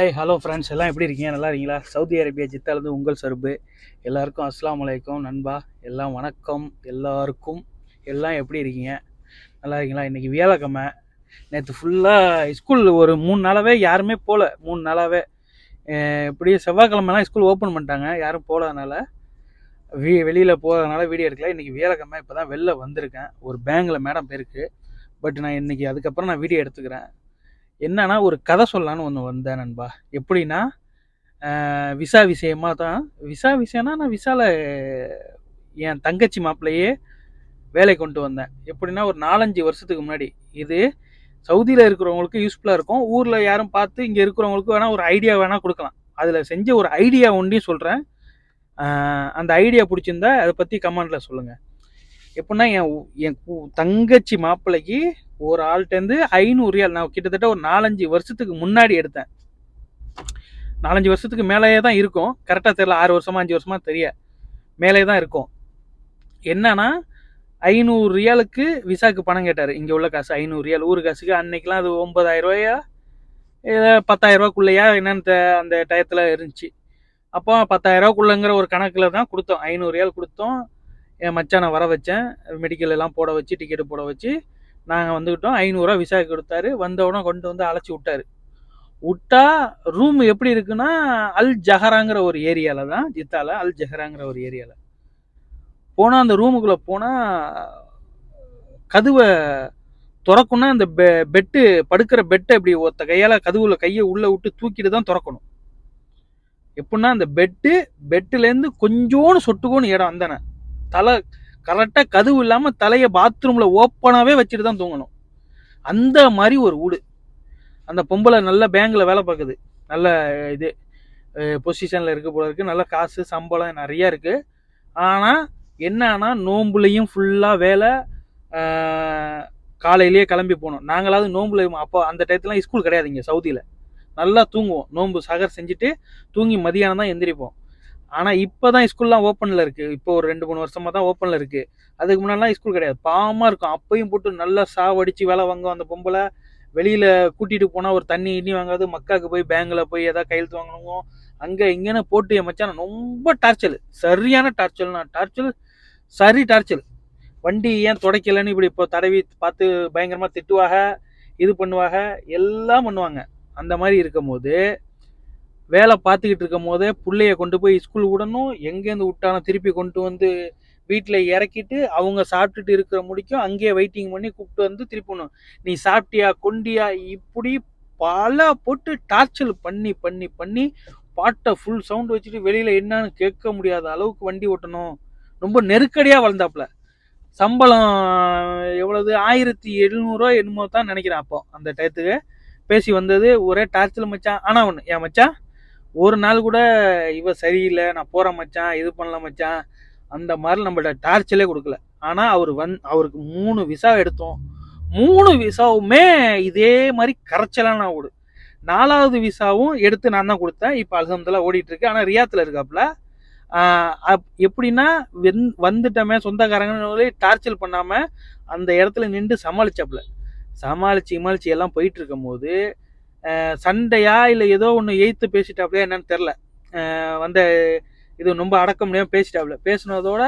Hi hello friends எல்லாம் எப்படி இருக்கீங்க? நல்லா இருக்கீங்களா? சவுதி அரேபியா ஜித்தாலேருந்து உங்கள் சருப்பு எல்லாருக்கும் அஸ்லாம் அலைக்கும் நண்பா. எல்லாம் வணக்கம். எல்லாருக்கும் எல்லாம் எப்படி இருக்கீங்க? நல்லா இருக்கீங்களா? இன்றைக்கி வியாழக்கிழமை. நேற்று ஃபுல்லாக ஸ்கூல் ஒரு மூணு நாளாகவே யாருமே போகல மூணு நாளாகவே எப்படி செவ்வாய்க்கிழமெல்லாம் ஸ்கூல் ஓப்பன் பண்ணிட்டாங்க. யாரும் போகலனால வீ வெளியில் போகிறதுனால வீடியோ எடுக்கல. இன்றைக்கி வியாழக்கிழமை இப்போ தான் வெளில வந்திருக்கேன். ஒரு பேங்கில் மேடம் பேருக்கு. பட் நான் இன்றைக்கி அதுக்கப்புறம் நான் வீடியோ எடுத்துக்கிறேன். என்னன்னா ஒரு கதை சொல்லலான்னு ஒன்று வந்தேன் நண்பா. எப்படின்னா விசா விஷயமா தான். விசா விஷயம்னா நான் விசால என் தங்கச்சி மாப்பிள்ளையே வேலை கொண்டு வந்தேன். எப்படின்னா ஒரு நாலஞ்சு வருஷத்துக்கு முன்னாடி. இது சவுதியில் இருக்கிறவங்களுக்கு யூஸ்ஃபுல்லாக இருக்கும். ஊரில் யாரும் பார்த்து இங்கே இருக்கிறவங்களுக்கு வேணால் ஒரு ஐடியா வேணால் கொடுக்கலாம். அதில் செஞ்ச ஒரு ஐடியா ஒன்றையும் சொல்கிறேன் அந்த ஐடியா பிடிச்சிருந்தா அதை பற்றி கமெண்டில் சொல்லுங்கள் எப்படின்னா என் என் தங்கச்சி மாப்பிள்ளைக்கு ஒரு ஆள்கிட்டேருந்து ஐநூறு ரியால். நான் கிட்டத்தட்ட ஒரு நாலஞ்சு வருஷத்துக்கு முன்னாடி எடுத்தேன். நாலஞ்சு வருஷத்துக்கு மேலேயே தான் இருக்கும். கரெக்டாக தெரியல. ஆறு வருஷமா அஞ்சு வருஷமா தெரிய. மேலே தான் இருக்கும். என்னன்னா ஐநூறு ரியாலுக்கு விசாக்கு பணம் கேட்டார். இங்கே உள்ள காசு ஐநூறு ரியால். ஊர் காசுக்கு அன்னைக்கெலாம் அது ஒன்பதாயிரம் ரூபாயா? ஏதோ பத்தாயிரம் ரூபாக்குள்ளேயா? என்னன்னு அந்த டயத்தில் இருந்துச்சு. அப்போ பத்தாயிரம் ரூபாக்குள்ளங்கிற ஒரு கணக்கில் தான் கொடுத்தோம். ஐநூறு ரியால் கொடுத்தோம். என் மச்சானை வர வச்சேன். மெடிக்கல் எல்லாம் போட வச்சு டிக்கெட்டு போட வச்சு. நாங்கள் வந்துக்கிட்டோம் ஐநூறுரூவா விசா கொடுத்தாரு. வந்தவுடனே கொண்டு வந்து அழைச்சி விட்டாரு. விட்டா ரூம் எப்படி இருக்குன்னா அல் ஜஹராங்கிற ஒரு ஏரியாவில் தான் ஜித்தால. அல் ஜஹராங்கிற ஒரு ஏரியாவில் போனால் அந்த ரூமுக்குள்ளே போனால் கதவை திறக்குன்னா அந்த பெ பெட்டு படுக்கிற பெட்டை இப்படி ஒத்த கையால் கதவுல கையை உள்ளே விட்டு தூக்கிட்டு தான் திறக்கணும். எப்படின்னா அந்த பெட்டு பெட்டுலேருந்து கொஞ்சோன்னு சொட்டுக்கோன்னு இடம் அந்தானே தலை கரெக்டாக கதவு இல்லாமல் தலையை பாத்ரூமில் ஓப்பனாகவே வச்சுட்டு தான் தூங்கணும். அந்த மாதிரி ஒரு வீடு அந்த பொம்பளை நல்ல பேங்கில் வேலை பார்க்குது. நல்ல இது பொசிஷனில் இருக்க போல இருக்குது நல்ல காசு சம்பளம் நிறையா இருக்குது ஆனால் என்னன்னா நோம்புலையும் ஃபுல்லாக வேலை காலையிலேயே கிளம்பி போகணும். நாங்களாவது நோம்புல அப்போ அந்த டயத்துலாம் ஸ்கூல் கிடையாது இங்கே சவுதியில். நல்லா தூங்குவோம். நோம்பு சகர் செஞ்சுட்டு தூங்கி மதியானம் தான் எந்திரிப்போம். ஆனால் இப்போ தான் ஸ்கூல்லாம் ஓப்பனில் இருக்குது இப்போ ஒரு ரெண்டு மூணு வருஷமாக தான் ஓப்பனில் இருக்குது அதுக்கு முன்னாடிலாம் ஸ்கூல் கிடையாது. பாவமாக இருக்கும். அப்பையும் போட்டு நல்லா சாவடிச்சு வேலை வாங்கும் அந்த பொம்பளை. வெளியில் கூட்டிகிட்டு போனால் ஒரு தண்ணி இண்ணி வாங்காது. மக்காவுக்கு போய் பேங்கில் போய் எதாவது கையெழுத்து வாங்கணும்? அங்கே இங்கேன்னு போட்டு என் மச்சான் ரொம்ப டார்ச்சல் சரியான டார்ச்சல்னா டார்ச்சல் சரி டார்ச்சல் வண்டி ஏன் துடைக்கலன்னு இப்படி இப்போ தடவி பார்த்து பயங்கரமாக திட்டுவாங்க இது பண்ணுவாங்க எல்லாம் பண்ணுவாங்க. அந்த மாதிரி இருக்கும்போது வேலை பார்த்துக்கிட்டு இருக்கும் போதே பிள்ளைய கொண்டு போய் ஸ்கூல் விடணும். எங்கேருந்து விட்டானோ திருப்பி கொண்டு வந்து வீட்டில் இறக்கிட்டு அவங்க சாப்பிட்டுட்டு இருக்கிற முடிக்கும் அங்கேயே வெயிட்டிங் பண்ணி கூப்பிட்டு வந்து திருப்பி விடணும் நீ சாப்பிட்டியா கொண்டியா? இப்படி பல போட்டு டார்ச்சல் பண்ணி பண்ணி பண்ணி பாட்டை ஃபுல் சவுண்ட் வச்சுட்டு வெளியில் என்னன்னு கேட்க முடியாத அளவுக்கு வண்டி ஓட்டணும். ரொம்ப நெருக்கடியாக வளர்ந்தாப்புல. சம்பளம் எவ்வளவு? ஆயிரத்தி எழுநூறுவா என்னமோ தான் நினைக்கிறேன் அப்போ அந்த டயத்துக்கு. பேசி வந்தது ஒரே டார்ச்சல் மச்சான். ஆனால் ஒன்று ஏன் மச்சான்? ஒரு நாள் கூட இவ சரியில்லை நான் போகிற மச்சான் இது பண்ணல மச்சான். அந்த மாதிரி நம்மள்ட்ட டார்ச்சலே கொடுக்கல. ஆனால் அவர் வந் அவருக்கு மூணு விசா எடுத்தோம். மூணு விசாவுமே இதே மாதிரி கரைச்சலான ஓடு நாலாவது விசாவும் எடுத்து நான் தான் கொடுத்தேன். இப்போ அலகம்தெல்லாம் ஓடிட்டு இருக்கு. ஆனால் ரியாத்தில் இருக்காப்புல. அப்- எப்படின்னா வெந் வந்துட்டோமே சொந்தக்காரங்களே டார்ச்சல் பண்ணாமல் அந்த இடத்துல நின்று சமாளிச்சாப்புல. சமாளித்து இமாளிச்சு எல்லாம் போயிட்டு இருக்கும் போது சண்டையா இல்லை ஏதோ ஒன்று எய்த்து பேசிட்டாப்லையா என்னன்னு தெரில. வந்த இது ரொம்ப அடக்க முடியாமல் பேசிட்டாப்ல. பேசுனதோட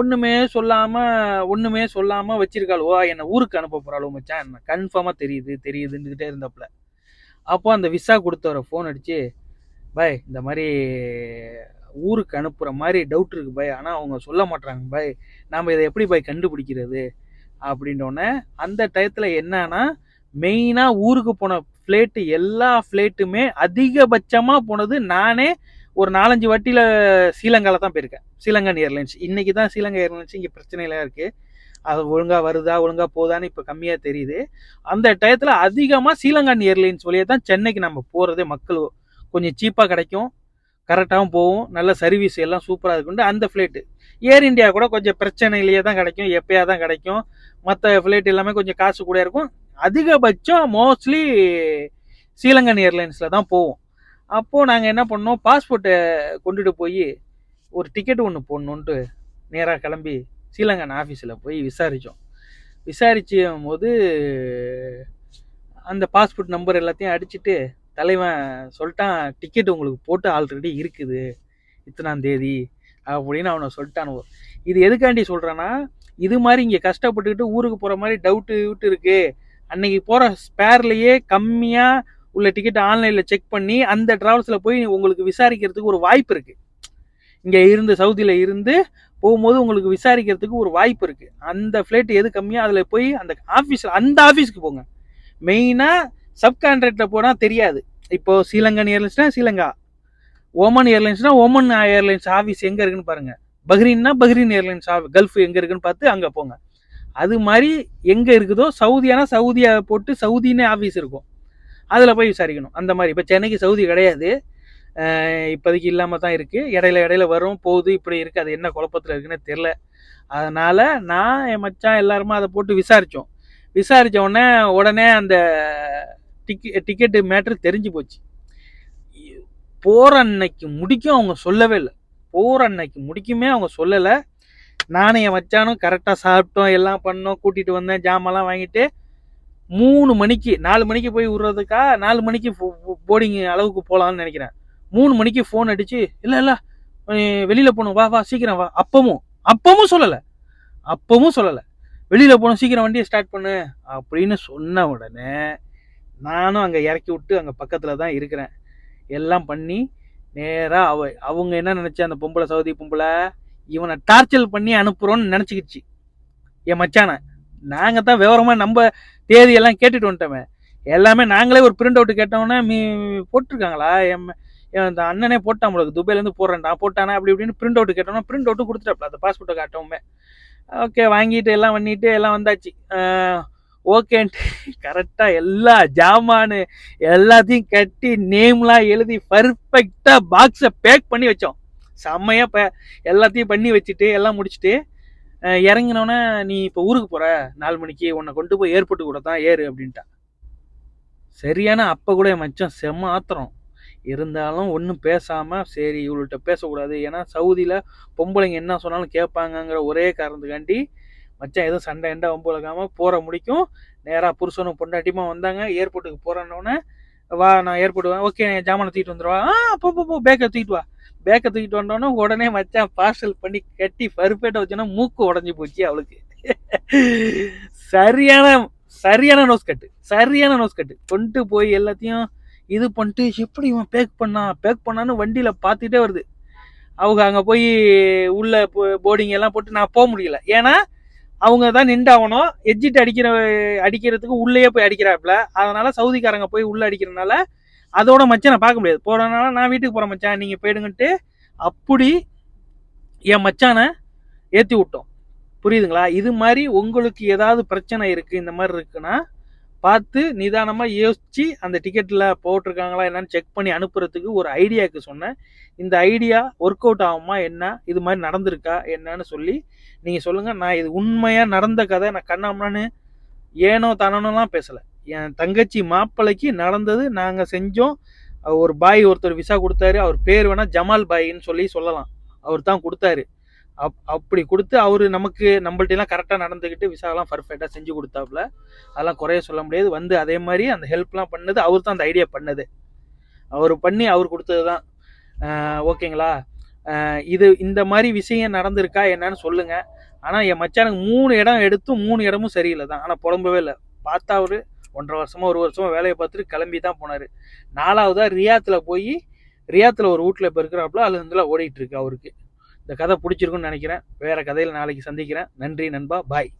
ஒன்றுமே சொல்லாமல் ஒன்றுமே சொல்லாமல் வச்சிருக்காள். ஓ என்னை ஊருக்கு அனுப்ப போகிறாளோ மச்சான். என்ன கன்ஃபார்மாக தெரியுது தெரியுதுன்னுக்கிட்டே இருந்தாப்புல அப்போ அந்த விசா கொடுத்தவரை ஃபோன் அடிச்சு பாய் இந்த மாதிரி ஊருக்கு அனுப்புகிற மாதிரி டவுட் இருக்கு பாய். ஆனால் அவங்க சொல்ல மாட்டாங்க பாய். நாம் இதை எப்படி பாய் கண்டுபிடிக்கிறது? அப்படின்னோடனே அந்த டயத்தில் என்னன்னா மெயினாக ஊருக்கு போன ஃப்ளேட்டு எல்லா ஃப்ளைட்டுமே அதிகபட்சமாக போனது நானே ஒரு நாலஞ்சு வாட்டியில் ஸ்ரீலங்காவில் தான் போயிருக்கேன். ஸ்ரீலங்கன் ஏர்லைன்ஸ் இன்றைக்கி தான் ஸ்ரீலங்கா ஏர்லைன்ஸ் இங்கே பிரச்சனைலாம் இருக்குது அது ஒழுங்காக வருதா ஒழுங்காக போதான்னு இப்போ கம்மியாக தெரியுது. அந்த டயத்தில் அதிகமாக ஸ்ரீலங்கன் ஏர்லைன்ஸ் வழியாக தான் சென்னைக்கு நம்ம போகிறதே மக்கள் கொஞ்சம் சீப்பாக கிடைக்கும். கரெக்டாகவும் போகும். நல்ல சர்வீஸ் எல்லாம் சூப்பராக இருக்குண்டு அந்த ஃப்ளைட்டு ஏர் இந்தியா கூட கொஞ்சம் பிரச்சனையிலேயே தான் கிடைக்கும். எப்பயா தான் கிடைக்கும். மற்ற ஃப்ளைட் எல்லாமே கொஞ்சம் காசு கூட இருக்கும். அதிகபட்சம் மோஸ்ட்லி ஸ்ரீலங்கன் ஏர்லைன்ஸில் தான் போவோம். அப்போது நாங்கள் என்ன பண்ணோம்? பாஸ்போர்ட்டை கொண்டுட்டு போய் ஒரு டிக்கெட் ஒன்று போடணுன்ட்டு நேராக கிளம்பி ஸ்ரீலங்கன் ஆஃபீஸில் போய் விசாரித்தோம் விசாரிச்சும். போது அந்த பாஸ்போர்ட் நம்பர் எல்லாத்தையும் அடிச்சுட்டு தலைவன் சொல்லிட்டான் டிக்கெட் உங்களுக்கு போட்டு ஆல்ரெடி இருக்குது. இத்தனாம் தேதி அப்படின்னு அவனை சொல்லிட்டானுவோ இது எதுக்காண்டி சொல்கிறேன்னா இது மாதிரி இங்கே கஷ்டப்பட்டுக்கிட்டு ஊருக்கு போகிற மாதிரி டவுட்டு விட்டு இருக்குது அன்னைக்கு போகிற ஸ்பேர்லேயே கம்மியாக உள்ள டிக்கெட் ஆன்லைனில் செக் பண்ணி அந்த ட்ராவல்ஸில் போய் உங்களுக்கு விசாரிக்கிறதுக்கு ஒரு வாய்ப்பு இருக்குது இங்கே இருந்து சவுதியில் இருந்து போகும்போது உங்களுக்கு விசாரிக்கிறதுக்கு ஒரு வாய்ப்பு இருக்குது அந்த ஃப்ளைட் எது கம்மியாக அதில் போய் அந்த ஆஃபீஸில் அந்த ஆஃபீஸ்க்கு போங்க. மெயினாக சப்கான்ட்ராக்டில் போனால் தெரியாது. இப்போ ஸ்ரீலங்கன் ஏர்லைன்ஸ்னா ஸ்ரீலங்கா ஓமன் ஏர்லைன்ஸ்னா ஓமன் ஏர்லைன்ஸ் ஆஃபீஸ் எங்கே இருக்குன்னு பாருங்கள் பஹ்ரீன்னா பஹ்ரீன் ஏர்லைன்ஸ் கல்ஃப் எங்கே இருக்குன்னு பார்த்து அங்கே போங்க. அது மாதிரி எங்கே இருக்குதோ சவுதியானா சவுதியை போட்டு சவுதினே ஆஃபீஸ் இருக்கும். அதில் போய் விசாரிக்கணும். அந்த மாதிரி. இப்போ சென்னைக்கு சவுதி கிடையாது. இப்போதைக்கு இல்லாமல் தான் இருக்குது இடையில இடையில வரும் போகுது இப்படி இருக்குது அது என்ன குழப்பத்தில் இருக்குன்னு தெரில அதனால் நான் என் மச்சான் எல்லாருமே அதை போட்டு விசாரித்தோம் விசாரித்த உடனே உடனே அந்த டிக்கெ டிக்கெட்டு மேட்ரு தெரிஞ்சு போச்சு. போகிற அன்னைக்கு முடிக்கும் அவங்க சொல்லவே இல்லை. போகிற அன்னைக்கு முடிக்குமே அவங்க சொல்லலை. நானும் என் மச்சானும் கரெக்டாக சாப்பிட்டோம் எல்லாம் பண்ணோம் கூட்டிகிட்டு வந்தேன் ஜாமெல்லாம் வாங்கிட்டு மூணு மணிக்கு நாலு மணிக்கு போய் விட்றதுக்கா நாலு மணிக்கு போர்டிங் அளவுக்கு போகலான்னு நினைக்கிறேன். மூணு மணிக்கு ஃபோன் அடித்து இல்லை இல்லை வெளியில் போகணும் வா வா சீக்கிரம் வா. அப்பவும் அப்பவும் சொல்லலை. அப்பவும் சொல்லலை. வெளியில் போகணும் சீக்கிரம் வண்டியை ஸ்டார்ட் பண்ணு அப்படின்னு சொன்ன உடனே நானும் அங்கே இறக்கி விட்டு அங்கே பக்கத்தில் தான் இருக்கிறேன். எல்லாம் பண்ணி நேராக அவ அவங்க என்ன நினச்ச அந்த பொம்பளை சவுதி பொம்பளை இவனை டார்ச்சர் பண்ணி அனுப்புகிறோன்னு நினச்சிக்கிச்சு. என் மச்சானை நாங்கள் தான் விவரமாக நம்ம தேதியெல்லாம் கேட்டுட்டு வந்துட்டோமே. எல்லாமே நாங்களே ஒரு பிரிண்ட் அவுட் கேட்டோன்னே மீ போட்டிருக்காங்களா? என் என் அந்த அண்ணனே போட்டான் உங்களுக்கு துபாயிலேருந்து போடுறேன்டா போட்டானா? அப்படி இப்படின்னு பிரிண்ட் அவுட் கேட்டோம்னா பிரிண்ட் அவுட்டும் கொடுத்துட்டாப்ல அந்த பாஸ்போர்ட்டை காட்டவுமே. ஓகே வாங்கிட்டு எல்லாம் பண்ணிட்டு எல்லாம் வந்தாச்சு. ஓகேன்ட்டு கரெக்டாக எல்லா ஜாமானு எல்லாத்தையும் கட்டி நேம்லாம் எழுதி பர்ஃபெக்டாக பாக்ஸை பேக் பண்ணி வச்சோம். செம்மையாக பே எல்லாத்தையும் பண்ணி வச்சுட்டு எல்லாம் முடிச்சுட்டு இறங்கினோன்னே நீ இப்போ ஊருக்கு போகிற நாலு மணிக்கு உன்னை கொண்டு போய் ஏர்போர்ட்டு கூட தான் ஏறு அப்படின்ட்டா. சரியான அப்போ கூட என் மச்சம் செம்ம ஆத்திரம். இருந்தாலும் ஒன்றும் பேசாமல் சரி இவள்கிட்ட பேசக்கூடாது. ஏன்னா சவுதியில் பொம்பளைங்க என்ன சொன்னாலும் கேட்பாங்கங்கிற ஒரே காரணத்துக்காண்டி மச்சான் எதுவும் சண்டை எண்டா வம்புலகாம போகிற முடிக்கும். நேராக புருஷனும் பொண்டாட்டியுமா வந்தாங்க ஏர்போர்ட்டுக்கு போகிறேன்னொன்னே வா நான் ஏர்போர்ட் ஓகே ஜாமானை தூக்கிட்டு வந்துடுவா ஆ போ, போ பேக்கை தூக்கிட்டு வா. பேக்கை தூக்கிட்டு வந்தோடனே உடனே மச்சான் பார்சல் பண்ணி கட்டி பருப்பேட்டை வச்சோன்னா மூக்கு உடஞ்சி போச்சு அவளுக்கு. சரியான சரியான நோஸ் கட்டு சரியான நோஸ் கட்டு கொண்டு போய் எல்லாத்தையும் இது பண்ணிட்டு எப்படி இவன் பேக் பண்ணான் பேக் பண்ணான்னு வண்டியில் பார்த்துட்டே வருது. அவங்க அங்கே போய் உள்ள போர்டிங் எல்லாம் போட்டு நான் போக முடியல. ஏன்னா அவங்க தான் நின்றாகணும். எஜிட் அடிக்கிற அடிக்கிறதுக்கு உள்ளேயே போய் அடிக்கிறாப்புல. அதனால சவுதிக்காரங்க போய் உள்ள அடிக்கிறதுனால அதோட மச்சான் நான் பார்க்க முடியாது. போறதுனால நான் வீட்டுக்கு போகிற மச்சான். நீங்கள் போயிடுங்கன்ட்டு அப்படி என் மச்சானை ஏற்றி விட்டோம். புரியுதுங்களா? இது மாதிரி உங்களுக்கு ஏதாவது பிரச்சனை இருக்குது இந்த மாதிரி இருக்குன்னா பார்த்து நிதானமாக யோசித்து அந்த டிக்கெட்டில் போட்டிருக்காங்களா என்னன்னு செக் பண்ணி அனுப்புறதுக்கு ஒரு ஐடியாவுக்கு சொன்னேன். இந்த ஐடியா ஒர்க் அவுட் ஆகுமா என்ன? இது மாதிரி நடந்திருக்கா என்னன்னு சொல்லி நீங்கள் சொல்லுங்கள் நான் இது உண்மையாக நடந்த கதை நான் கண்ணாமனான்னு ஏனோ தானோலாம் பேசலை. என் தங்கச்சி மாப்பிள்ளைக்கு நடந்தது. நாங்கள் செஞ்சோம். ஒரு பாய் ஒருத்தர் விசா கொடுத்தாரு. அவர் பேர் வேணால் ஜமால் பாயின்னு சொல்லி சொல்லலாம். அவர் தான் கொடுத்தாரு. அப் அப்படி கொடுத்து அவர் நமக்கு நம்மள்ட்டெல்லாம் கரெக்டாக நடந்துக்கிட்டு விசாலாம் பர்ஃபெக்டாக செஞ்சு கொடுத்தாப்புல. அதெல்லாம் குறைய சொல்ல முடியாது. வந்து அதே மாதிரி அந்த ஹெல்ப்லாம் பண்ணது. அவர் தான் அந்த ஐடியா பண்ணது. அவர் பண்ணி அவர் கொடுத்தது தான். ஓகேங்களா? இது இந்த மாதிரி விஷயம் நடந்திருக்கா என்னன்னு சொல்லுங்கள் ஆனால் என் மச்சானுக்கு மூணு இடம் எடுத்தும் மூணு இடமும் சரியில்லை தான். ஆனால் புலம்பவே இல்லை. பார்த்தா அவரு ஒன்றரை வருஷமா ஒரு வருஷமாக வேலையை பார்த்துட்டு கிளம்பி தான் போனார். நாலாவதாக ரியாத்தில் போய் ரியாத்தில் ஒரு வீட்டில் இப்போ இருக்கிறாப்புல அது வந்து ஓடிட்டுருக்கு அவருக்கு. இந்த கதை பிடிச்சிருக்குன்னு நினைக்கிறேன். வேறு கதையில் நாளைக்கு சந்திக்கிறேன். நன்றி நண்பா. பாய்.